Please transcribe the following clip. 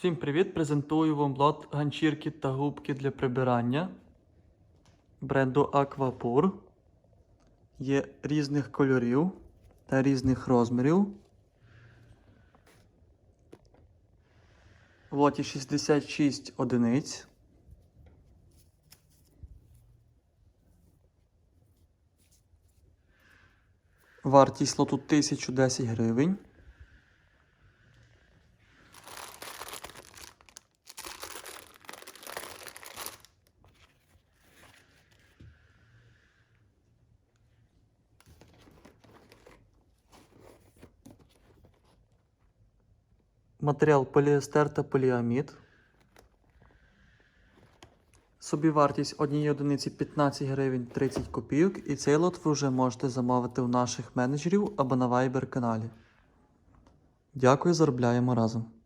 Всім привіт! Презентую вам лот ганчірки та губки для прибирання бренду Aquapur. Є різних кольорів та різних розмірів. В лоті 66 одиниць. Вартість лоту 1010 гривень. Матеріал поліестер та поліамід. Собівартість однієї одиниці 15 гривень 30 копійок. І цей лот ви вже можете замовити у наших менеджерів або на Viber каналі. Дякую, заробляємо разом.